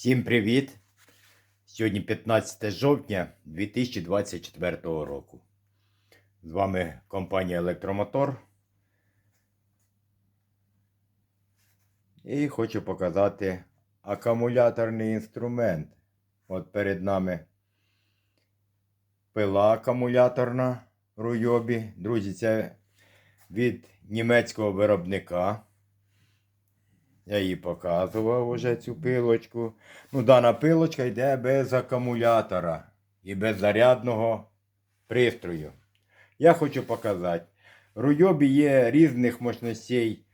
Всім привіт! Сьогодні 15 жовтня 2024 року. З вами компанія Електромотор. І хочу показати акумуляторний інструмент. От перед нами пила акумуляторна Руйобі. Друзі, це від німецького виробника. Я її показував уже цю пилочку. Ну, дана пилочка йде без акумулятора і без зарядного пристрою. Я хочу показати. В Руйобі є різних мощностей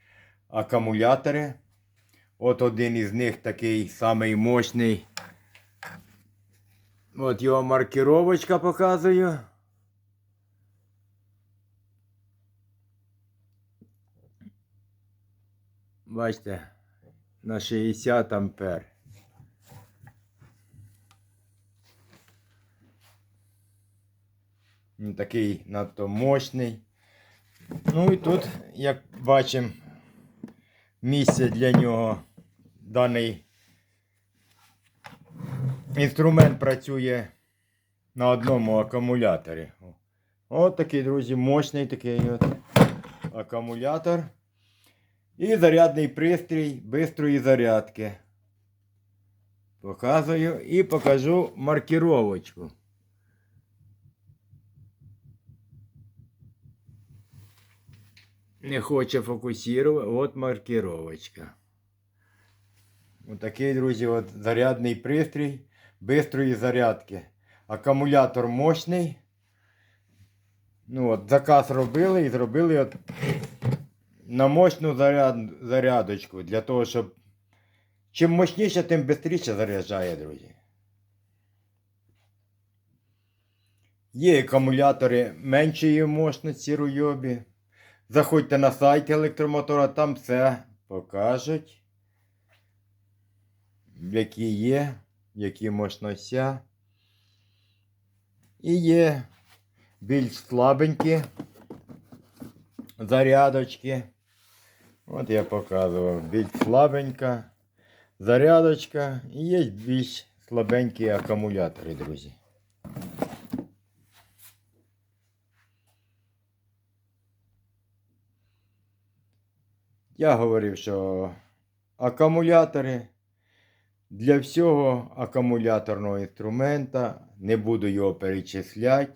акумулятори. От один із них такий самий мощний. От його маркировочка показую. Бачите, на 60 ампер. Він такий надто мощний. Ну і тут, як бачимо, місце для нього даний інструмент працює на одному акумуляторі. От такий, друзі, мощний такий от акумулятор. І зарядний пристрій бистрої зарядки. Показую і покажу маркіровочку. Не хоче фокусувати. От маркіровочка. Отакий, друзі, от зарядний пристрій бистрої зарядки. Акумулятор мощний. Ну от, заказ робили і зробили от на мощну заряд, зарядочку. Для того, щоб чим мощніше, тим швидше заряджає, друзі. Є акумулятори меншої мощності руйобі. Заходьте на сайт електромотора, там все покажуть. Які є, які мощності. І є більш слабенькі зарядочки. От я показував більш слабенька зарядочка і є більш слабенькі акумулятори, друзі. Я говорив, що акумулятори для всього акумуляторного інструмента не буду його перечисляти.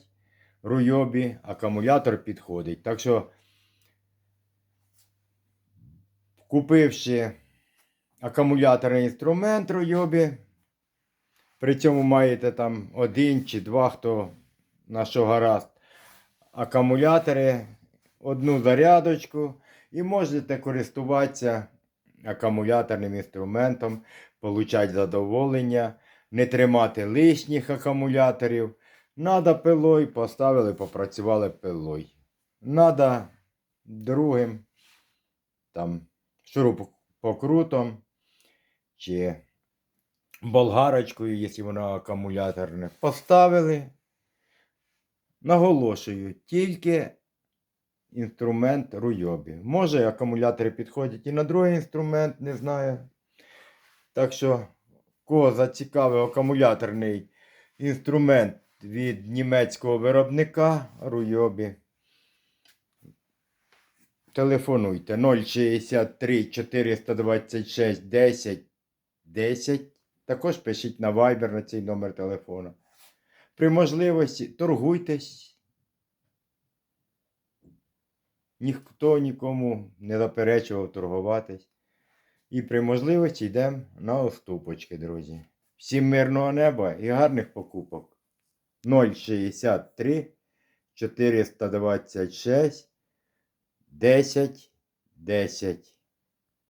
Руйобі акумулятор підходить. Так що купивши акумуляторний інструмент Руйобі, при цьому маєте там один чи два, хто на що гаразд, акумулятори, одну зарядочку і можете користуватися акумуляторним інструментом, получати задоволення, не тримати лишніх акумуляторів. Надо пилою, поставили, попрацювали пилою. Надо другим там шурупокрутом чи болгарочкою, якщо воно акумуляторне, поставили. Наголошую, тільки інструмент руйобі. Може, акумулятори підходять і на другий інструмент, не знаю. Так що, кого зацікавив акумуляторний інструмент від німецького виробника Руйобі. Телефонуйте 063 426 10 10. Також пишіть на Viber на цей номер телефону. При можливості торгуйтесь. Ніхто нікому не заперечував торгуватись. І при можливості йдемо на уступочки, друзі. Всім мирного неба і гарних покупок. 063 426 10 10